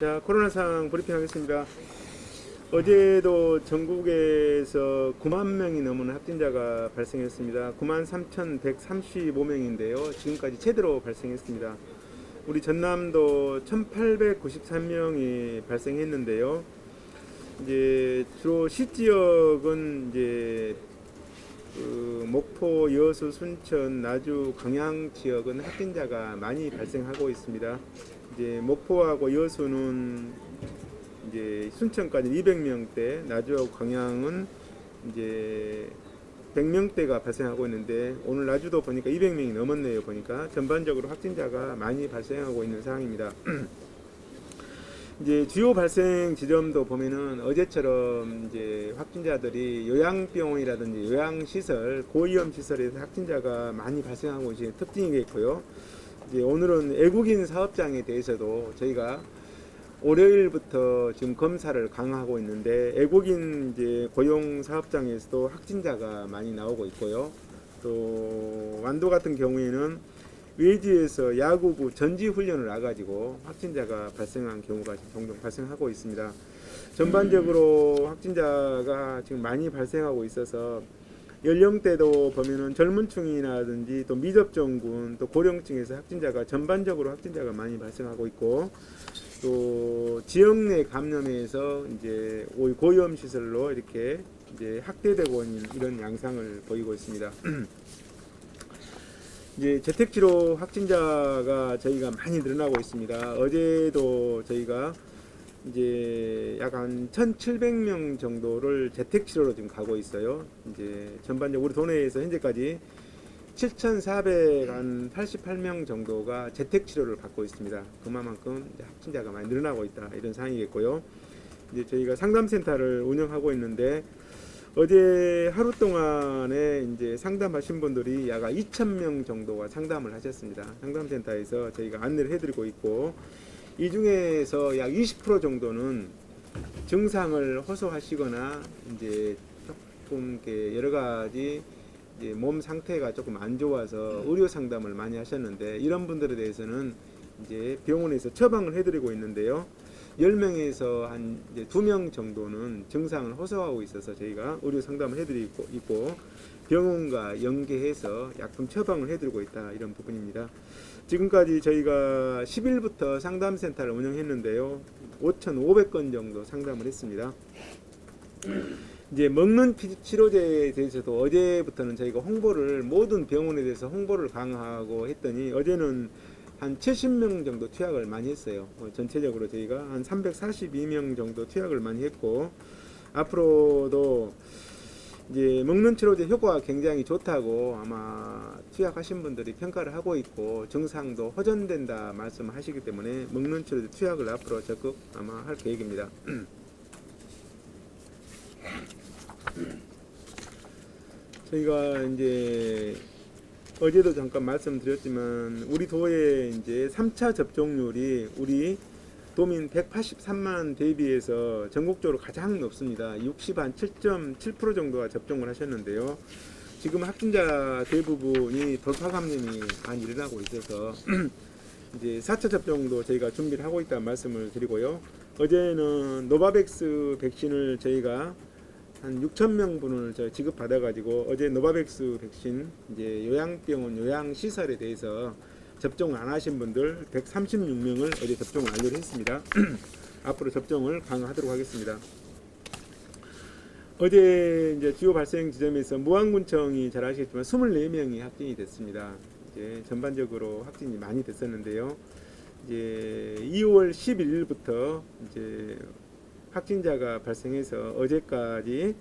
자, 코로나 상황 브리핑하겠습니다. 어제도 전국에서 9만 명이 넘는 확진자가 발생했습니다. 9만 3,135명인데요. 지금까지 최대로 발생했습니다. 우리 전남도 1,893명이 발생했는데요. 이제 주로 시지역은 이제 그 목포, 여수, 순천, 나주, 광양 지역은 확진자가 많이 발생하고 있습니다. 이제 목포하고 여수는 이제 순천까지 200명대, 나주하고 광양은 이제 100명대가 발생하고 있는데 오늘 나주도 보니까 200명이 넘었네요. 보니까 전반적으로 확진자가 많이 발생하고 있는 상황입니다. 이제 주요 발생 지점도 보면은 어제처럼 이제 확진자들이 요양병원이라든지 요양시설, 고위험 시설에서 확진자가 많이 발생하고 이제 특징이겠고요. 이제 오늘은 외국인 사업장에 대해서도 저희가 월요일부터 지금 검사를 강화하고 있는데 외국인 이제 고용 사업장에서도 확진자가 많이 나오고 있고요. 또 완도 같은 경우에는 외지에서 야구부 전지 훈련을 와가지고 확진자가 발생한 경우가 종종 발생하고 있습니다. 전반적으로 확진자가 지금 많이 발생하고 있어서 연령대도 보면은 젊은 층이라든지 또 미접종군 또 고령층에서 확진자가 전반적으로 확진자가 많이 발생하고 있고 또 지역 내 감염에서 이제 오- 고위험 시설로 이렇게 이제 확대되고 있는 이런 양상을 보이고 있습니다. 이제 재택치료 확진자가 저희가 많이 늘어나고 있습니다. 어제도 저희가 이제 약 한 1,700명 정도를 재택 치료로 지금 가고 있어요. 이제 전반적으로 우리 도내에서 현재까지 7,488명 정도가 재택 치료를 받고 있습니다. 그만큼 확진자가 많이 늘어나고 있다 이런 상황이겠고요. 이제 저희가 상담센터를 운영하고 있는데 어제 하루 동안에 이제 상담하신 분들이 약 2,000명 정도가 상담을 하셨습니다. 상담센터에서 저희가 안내를 해드리고 있고 이 중에서 약 20% 정도는 증상을 호소하시거나 이제 조금 이렇게 여러 가지 이제 몸 상태가 조금 안 좋아서 의료 상담을 많이 하셨는데 이런 분들에 대해서는 이제 병원에서 처방을 해드리고 있는데요. 10명에서 한 이제 2명 정도는 증상을 호소하고 있어서 저희가 의료 상담을 해드리고 있고 병원과 연계해서 약품 처방을 해드리고 있다 이런 부분입니다. 지금까지 저희가 10일부터 상담센터를 운영했는데요. 5,500건 정도 상담을 했습니다. 이제 먹는 피- 치료제에 대해서도 어제부터는 저희가 홍보를 모든 병원에 대해서 홍보를 강화하고 했더니 어제는 한 70명 정도 투약을 많이 했어요. 어, 전체적으로 저희가 한 342명 정도 투약을 많이 했고 앞으로도 이제 먹는 치료제 효과가 굉장히 좋다고 아마 투약하신 분들이 평가를 하고 있고 증상도 호전된다 말씀하시기 때문에 먹는 치료제 투약을 앞으로 적극 아마 할 계획입니다. 저희가 이제 어제도 잠깐 말씀드렸지만 우리 도의 이제 3차 접종률이 우리 도민 183만 대비해서 전국적으로 가장 높습니다. 60한 7.7% 정도가 접종을 하셨는데요. 지금 확진자 대부분이 돌파 감염이 많이 일어나고 있어서 이제 4차 접종도 저희가 준비를 하고 있다는 말씀을 드리고요. 어제는 노바백스 백신을 저희가 한 6천 명 분을 저 지급 받아가지고 어제 노바백스 백신 이제 요양병원 요양 시설에 대해서 접종 안 하신 분들 136명을 어제 접종을 완료를 했습니다. 앞으로 접종을 강화하도록 하겠습니다. 어제 이제 주요 발생 지점에서 무안군청이 잘 아시겠지만 24명이 확진이 됐습니다. 이제 전반적으로 확진이 많이 됐었는데요. 이제 2월 11일부터 이제 확진자가 발생해서 어제까지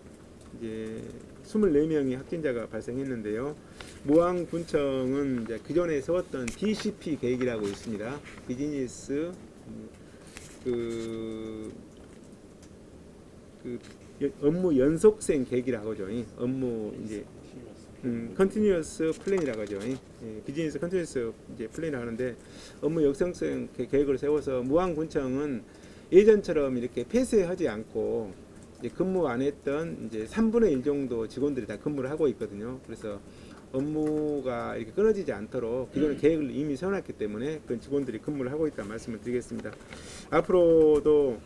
이제 24명이 확진자가 발생했는데요. 무안군청은 이제 기존에 세웠던 BCP 계획이라고 있습니다. 비즈니스 음, 그, 그 여- 업무 연속생 계획이라고 하죠. 이 업무 이제 음, 컨티뉴어스 플랜이라고 하죠. 이. 예, 비즈니스 컨티뉴어스 이제 플랜을 하는데 업무 역성성 계- 계획을 세워서 무안군청은 예전처럼 이렇게 폐쇄하지 않고 근무 안 했던 이제 3분의 1 정도 직원들이 다 근무를 하고 있거든요. 그래서 업무가 이렇게 끊어지지 않도록 기존의 계획을 이미 세워놨기 때문에 그 직원들이 근무를 하고 있다 말씀을 드리겠습니다. 앞으로도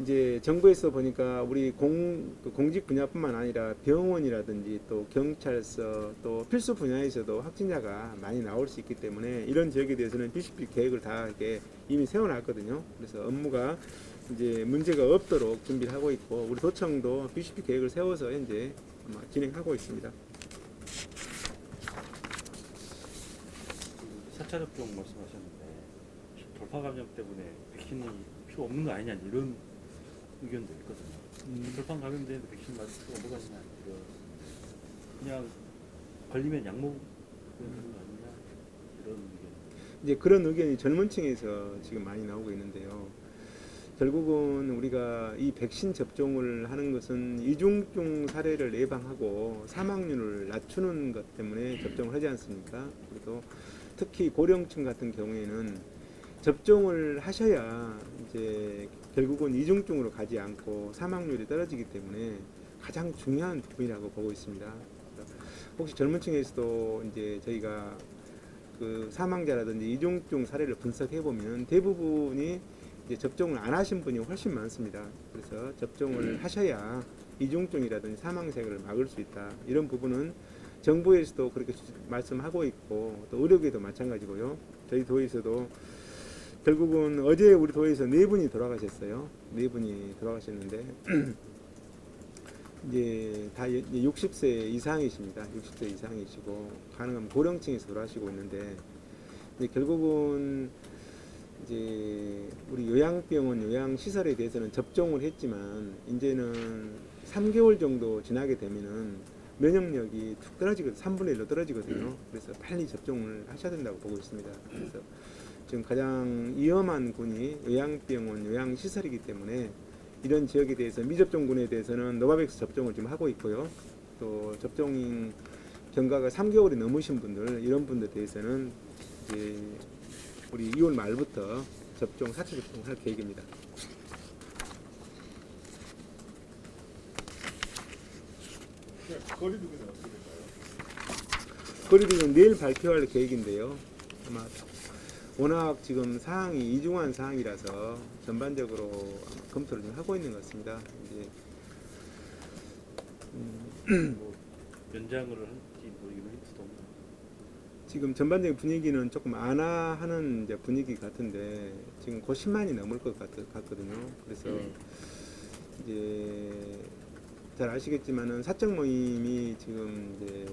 이제 정부에서 보니까 우리 공, 그 공직 분야뿐만 아니라 병원이라든지 또 경찰서 또 필수 분야에서도 확진자가 많이 나올 수 있기 때문에 이런 지역에 대해서는 BCP 계획을 다 이렇게 이미 세워놨거든요. 그래서 업무가 이제 문제가 없도록 준비를 하고 있고 우리 도청도 BCP 계획을 세워서 현재 아마 진행하고 있습니다. 4차 접종 말씀하셨는데 돌파 감염 때문에 백신이 필요 없는 거 아니냐 이런 의견도 있거든요. 돌파 감염되는데 백신 맞을 필요가 뭐가 있냐 이런 그냥 걸리면 약 되는 거 아니냐 이런 의견. 이제 그런 의견이 젊은 층에서 지금 많이 나오고 있는데요. 결국은 우리가 이 백신 접종을 하는 것은 이중증 사례를 예방하고 사망률을 낮추는 것 때문에 접종을 하지 않습니까? 그래도 특히 고령층 같은 경우에는 접종을 하셔야 이제 결국은 이중증으로 가지 않고 사망률이 떨어지기 때문에 가장 중요한 부분이라고 보고 있습니다. 그래서 혹시 젊은 층에서도 이제 저희가 그 사망자라든지 이중증 사례를 분석해 보면 대부분이 접종을 안 하신 분이 훨씬 많습니다. 그래서 접종을 하셔야 이중증이라든지 사망세를 막을 수 있다. 이런 부분은 정부에서도 그렇게 주- 말씀하고 있고 또 의료계도 마찬가지고요. 저희 도에서도 결국은 어제 우리 도에서 네 분이 돌아가셨어요. 네 분이 돌아가셨는데 이제 다 60세 이상이십니다. 60세 이상이시고 가능하면 고령층에서 돌아가시고 있는데 결국은 이제 우리 요양병원 요양시설에 대해서는 접종을 했지만 이제는 3개월 정도 지나게 되면은 면역력이 툭 떨어지거든요. 3분의 1로 떨어지거든요. 그래서 빨리 접종을 하셔야 된다고 보고 있습니다. 그래서 지금 가장 위험한 군이 요양병원 요양시설이기 때문에 이런 지역에 대해서 미접종군에 대해서는 노바백스 접종을 지금 하고 있고요. 또 접종 경과가 3개월이 넘으신 분들 이런 분들 대해서는 이제 우리 2월 말부터 접종 4차 접종할 계획입니다. 거리두기는 어떻게 될까요? 거리두기는 내일 발표할 계획인데요. 아마 워낙 지금 사항이 이중한 사항이라서 전반적으로 검토를 좀 하고 있는 것 같습니다. 이제 뭐 연장을 할지 뭐 이런 힌트도 없나. 지금 전반적인 분위기는 조금 안하하는 이제 분위기 같은데 지금 곧 10만이 넘을 것 같, 같거든요. 그래서 이제 잘 아시겠지만은 사적 모임이 지금 이제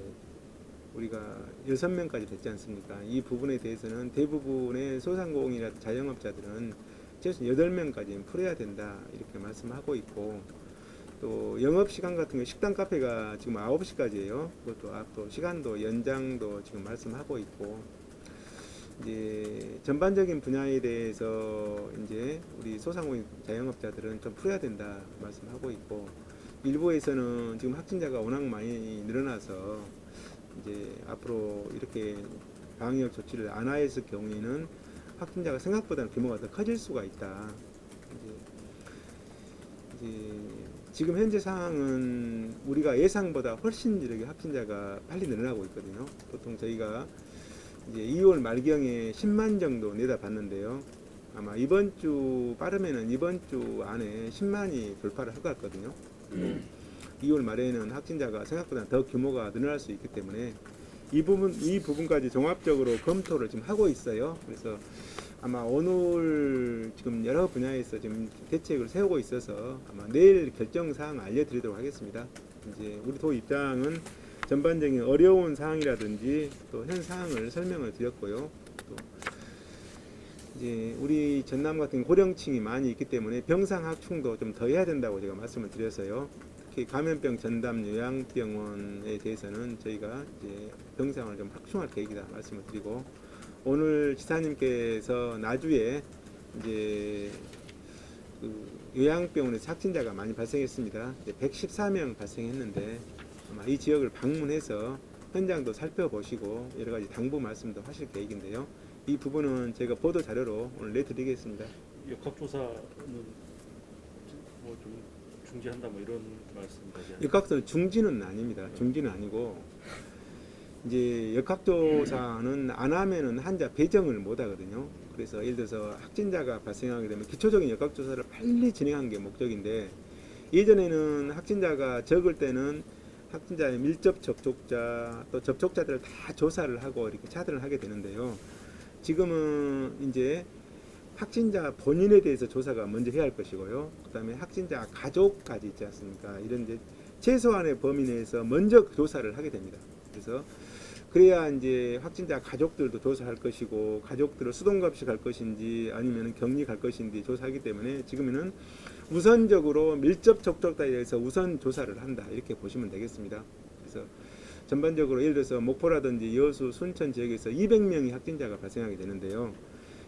우리가 여섯 명까지 됐지 않습니까? 이 부분에 대해서는 대부분의 소상공인이나 자영업자들은 최소 여덟 명까지는 풀어야 된다 이렇게 말씀하고 있고 또 영업 시간 같은 게 식당 카페가 지금 9시까지예요. 그것도 앞으로 시간도 연장도 지금 말씀하고 있고 이제 전반적인 분야에 대해서 이제 우리 소상공인 자영업자들은 좀 풀어야 된다 말씀하고 있고 일부에서는 지금 확진자가 워낙 많이 늘어나서 이제 앞으로 이렇게 방역 조치를 안 하였을 경우에는 확진자가 생각보다 규모가 더 커질 수가 있다. 이제 이제 지금 현재 상황은 우리가 예상보다 훨씬 이렇게 확진자가 빨리 늘어나고 있거든요. 보통 저희가 이제 2월 말경에 10만 정도 내다봤는데요. 아마 이번 주 빠르면은 이번 주 안에 10만이 돌파를 할 것 같거든요. 2월 말에는 확진자가 생각보다 더 규모가 늘어날 수 있기 때문에 이 부분 이 부분까지 종합적으로 검토를 지금 하고 있어요. 그래서 아마 오늘 지금 여러 분야에서 지금 대책을 세우고 있어서 아마 내일 결정 사항 알려드리도록 하겠습니다. 이제 우리 도 입장은 전반적인 어려운 사항이라든지 또 현 사항을 설명을 드렸고요. 또 이제 우리 전남 같은 고령층이 많이 있기 때문에 병상 확충도 좀 더 해야 된다고 제가 말씀을 드려서요. 특히 감염병 전담 요양병원에 대해서는 저희가 이제 병상을 좀 확충할 계획이다 말씀을 드리고 오늘 지사님께서 나주에 이제 그 요양병원에서 확진자가 많이 발생했습니다. 114명 발생했는데 아마 이 지역을 방문해서 현장도 살펴보시고 여러 가지 당부 말씀도 하실 계획인데요. 이 부분은 제가 보도 자료로 오늘 내드리겠습니다. 역학조사는 뭐좀 중지한다 뭐 이런 말씀까지 하는 육각도 중지는 아닙니다. 중지는 아니고 이제 역학조사는 안 하면은 환자 배정을 못 하거든요. 그래서 예를 들어서 확진자가 발생하게 되면 기초적인 역학조사를 빨리 진행하는 게 목적인데 예전에는 확진자가 적을 때는 확진자의 밀접 접촉자 또 접촉자들을 다 조사를 하고 이렇게 차단을 하게 되는데요. 지금은 이제 확진자 본인에 대해서 조사가 먼저 해야 할 것이고요. 그다음에 확진자 가족까지 있지 않습니까? 이런 이제 최소한의 범위 내에서 먼저 조사를 하게 됩니다. 그래서 그래야 이제 확진자 가족들도 조사할 것이고 가족들을 수동급식 할 것인지 아니면 격리 갈 것인지 조사하기 때문에 지금은 우선적으로 밀접 접촉자에 대해서 우선 조사를 한다 이렇게 보시면 되겠습니다. 그래서 전반적으로 예를 들어서 목포라든지 여수, 순천 지역에서 200명이 확진자가 발생하게 되는데요.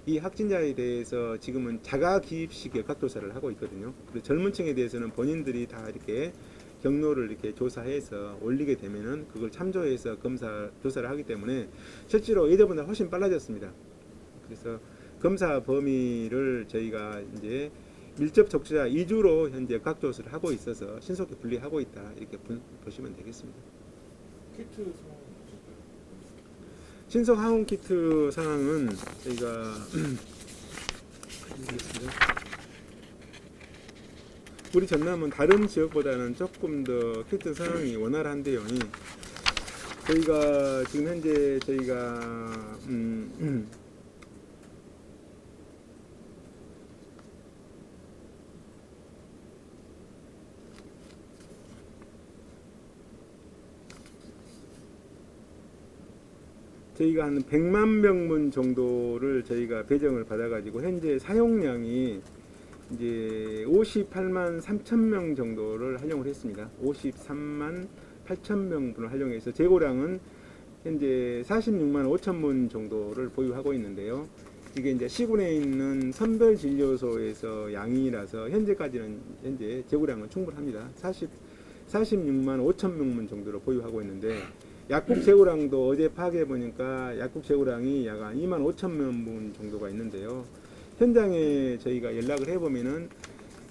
이 확진자에 대해서 지금은 자가 기입식 역학조사를 하고 있거든요. 그리고 젊은 층에 대해서는 본인들이 다 이렇게 경로를 이렇게 조사해서 올리게 되면은 그걸 참조해서 검사 조사를 하기 때문에 실제로 예전보다 훨씬 빨라졌습니다. 그래서 검사 범위를 저희가 이제 밀접 접촉자 2주로 현재 역학조사를 하고 있어서 신속히 분리하고 있다 이렇게 보- 보시면 되겠습니다. 키트? 신속 항원 키트 상황은 저희가. 우리 전남은 다른 지역보다는 조금 더 키트 상황이 원활한데요. 저희가 지금 현재 저희가 음, 저희가 한 100만 명분 정도를 저희가 배정을 받아가지고 현재 사용량이 이제 58만 3천 명 정도를 활용을 했습니다. 53만 8천 명분을 활용해서 재고량은 현재 46만 5천 분 정도를 보유하고 있는데요. 이게 이제 시군에 있는 선별 진료소에서 양이라서 현재까지는 현재 재고량은 충분합니다. 40 46만 5천 명분 정도로 보유하고 있는데 약국 재고량도 어제 파악해 보니까 약국 재고량이 약 2만 5천 명분 정도가 있는데요. 현장에 저희가 연락을 해보면은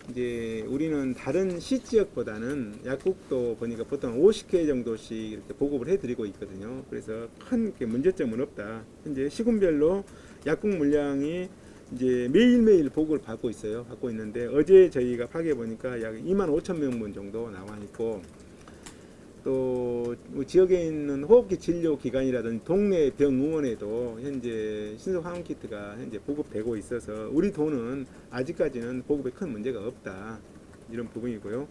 이제 우리는 다른 시 지역보다는 약국도 보니까 보통 50개 정도씩 이렇게 보급을 해드리고 있거든요. 그래서 큰 문제점은 없다. 현재 시군별로 약국 물량이 이제 매일매일 보고를 받고 있어요. 받고 있는데 어제 저희가 파악해 보니까 약 2만 5천 명분 정도 나와 있고 또뭐 지역에 있는 호흡기 진료 기관이라든지 동네 병의원에도 현재 신속 항원 키트가 현재 보급되고 있어서 우리 돈은 아직까지는 보급에 큰 문제가 없다 이런 부분이고요.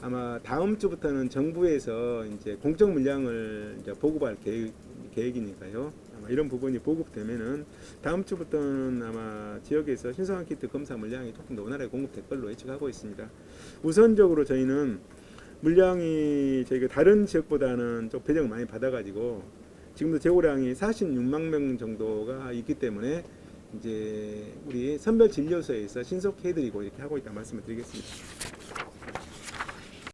아마 다음 주부터는 정부에서 이제 공적 물량을 이제 보급할 계획, 계획이니까요. 아마 이런 부분이 보급되면은 다음 주부터는 아마 지역에서 신속항 키트 검사 물량이 조금 더 원활하게 공급될 걸로 예측하고 있습니다. 우선적으로 저희는 물량이 저희가 다른 지역보다는 좀 배정을 많이 받아가지고 지금도 재고량이 46만 명 정도가 있기 때문에 이제 우리 선별 진료소에서 신속해드리고 이렇게 하고 있다 말씀을 드리겠습니다.